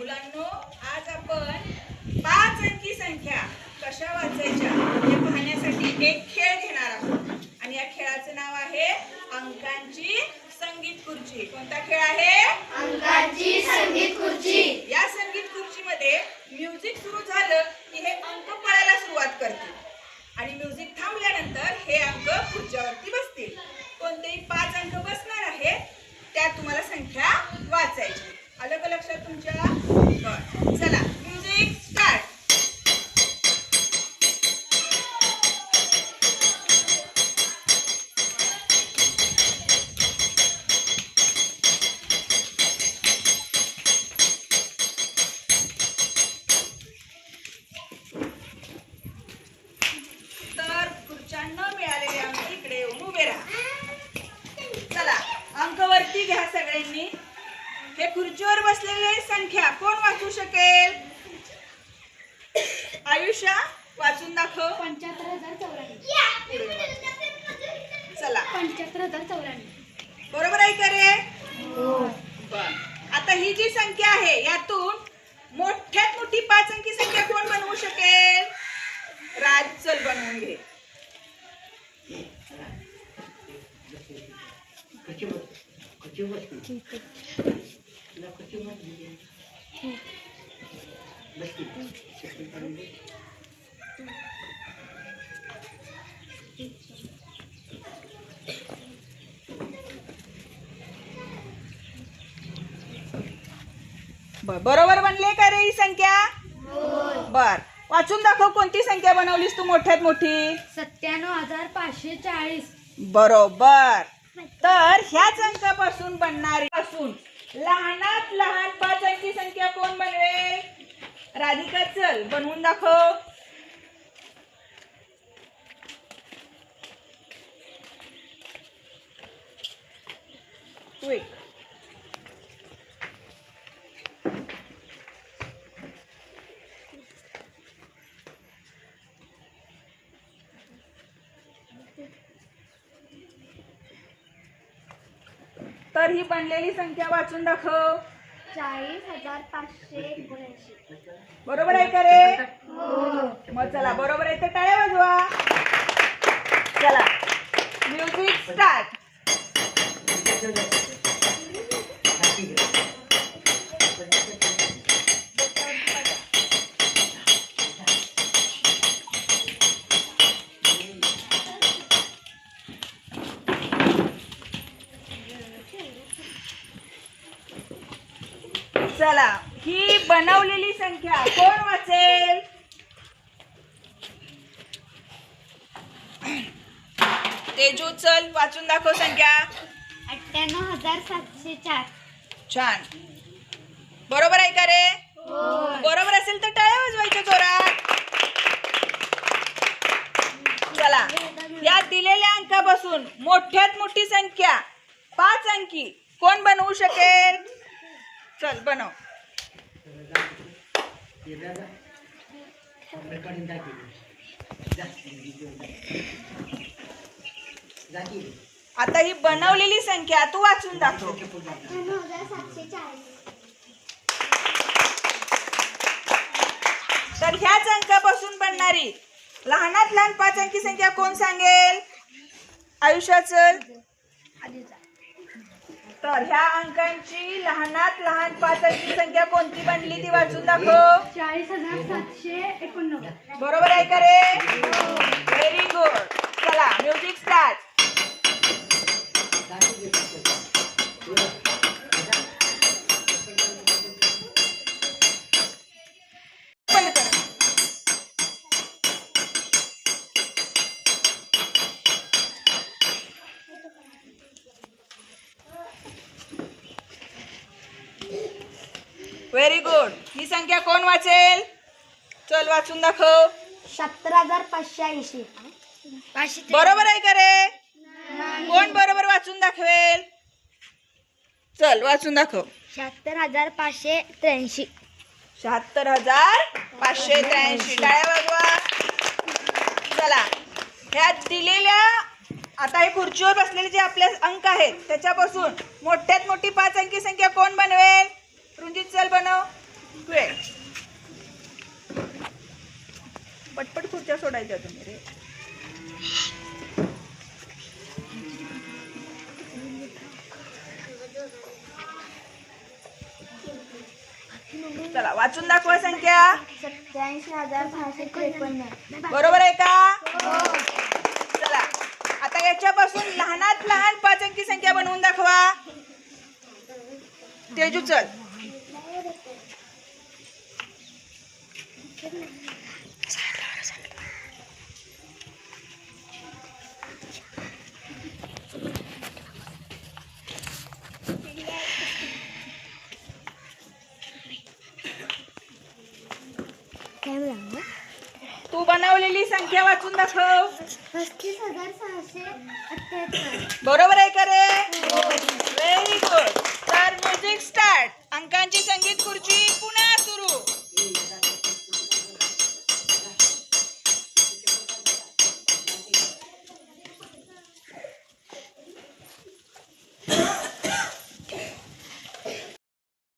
मुलांनो आज आपण पाच अंकी संख्या कशा वाचायच्या हे पाहण्यासाठी एक खेळ घेणार आहोत. आणि या खेळाचं नाव आहे अंकांची संगीत खुर्ची. कोणता खेळ आहे? अंकाची संगीत खुर्ची. या संगीत खुर्चीमध्ये म्युझिक सुरू झालं की हे अंक पळायला सुरुवात करतील. आणि म्युझिक थांबल्यानंतर हे अंक खुर्च्यावरती बसतील. कोणतेही पाच अंक बसणार आहेत त्यात तुम्हाला संख्या वाचायची. का लक्षात तुमच्या? चला म्युझिक स्टार्ट तर खुर्च्या न मिळालेले अंक इकडे येऊन उभे राहा. चला अंक वरती घ्या सगळ्यांनी. हे खुर्चीवर बसलेले संख्या. कोण वाचू शकेल? आयुष्या वाचून दाखव. पंच्याहत्तर हजार चौऱ्याण्णव. चला. पंच्याहत्तर हजार चौऱ्याण्णव. बरोबर आहे का रे? बर. आता ही जी संख्या आहे यातून मोठ्यात मोठी पाच अंकी संख्या कोण बनवू शकेल? राज चल बनवून घे. बर बरोबर बनले का रे ही संख्या? बर वाचून दाखव कोणती संख्या बनवलीस तू मोठ्यात मोठी? सत्त्याण्णव हजार पाचशे चाळीस. बरोबर. तर ह्याच अंकापासून बनणारी पासून लहानात लहान पाच अंकी संख्या कोण बनवेल? राधिका चल बनवून दाखव. तू तर ही बनलेली संख्या वाचून दाखव. चाळीस हजार पाचशे एकोणऐंशी. बरोबर आहे का रे? मग चला बरोबर आहे तर टाळ्या वाजवा. चला. म्युझिक स्टार्ट चला. ही बनवलेली संख्या कोण वाचेल? तेजू चल वाचून दाखव संख्या. अठ्ठ्याण्णव हजार सातशे चार. छान. बरोबर आहे का रे? बरोबर असेल तर टाळ्या वाजवायच्या जोरात. चला. या दिलेल्या अंकापासून मोठ्यात मोठी संख्या पाच अंकी. कोण बनवू शकेल? चल बनव. आता ही बनवलेली संख्या तू वाचून दाखव. तर ह्याच अंकापासून बनणारी लहानात लहान पाच अंकी संख्या कोण सांगेल? आयुष्याच? तर ह्या अंकांची लहानात लहान पाच अंकी संख्या कोणती बनली ती वाचून दाखव. चाळीस हजार सातशे एकोणनव्वद. बरोबर आहे का रे व्हेरी गुड चला म्युझिक स्टार्ट बंद कर व्हेरी गुड ही संख्या कोण वाचेल? चल वाचून दाखव. सत्तर हजार पाचशे ऐंशी. बरोबर आहे का रे? कोण बरोबर वाचून दाखवेल? चल वाचून दाखव. शहात्तर हजार पाचशे त्र्याऐंशी. शहात्तर हजार पाचशे त्र्याऐंशी. टाळ्या वाजवा. चला ह्या दिलेल्या आता हे खुर्चीवर बसलेले जे आपले अंक आहेत त्याच्यापासून मोठ्यात मोठी पाच अंकी संख्या कोण बनवेल? रुंजीत चल बनव. वेळ पटपट खुर्च्या सोडायच्या तुम्ही रे. चला वाचून दाखवा संख्या. सत्याऐंशी हजार सहाशे त्रेपन्न बरोबर आहे का? चला आता याच्यापासून लहानात लहान पाच अंकी संख्या बनवून दाखवा. तेजू चल. तू बनवलेली संख्या वाचून दाखव. बरोबर आहे का रे? व्हेरी गुड तर म्युझिक स्टार्ट अंकांची संगीत खुर्ची पुन्हा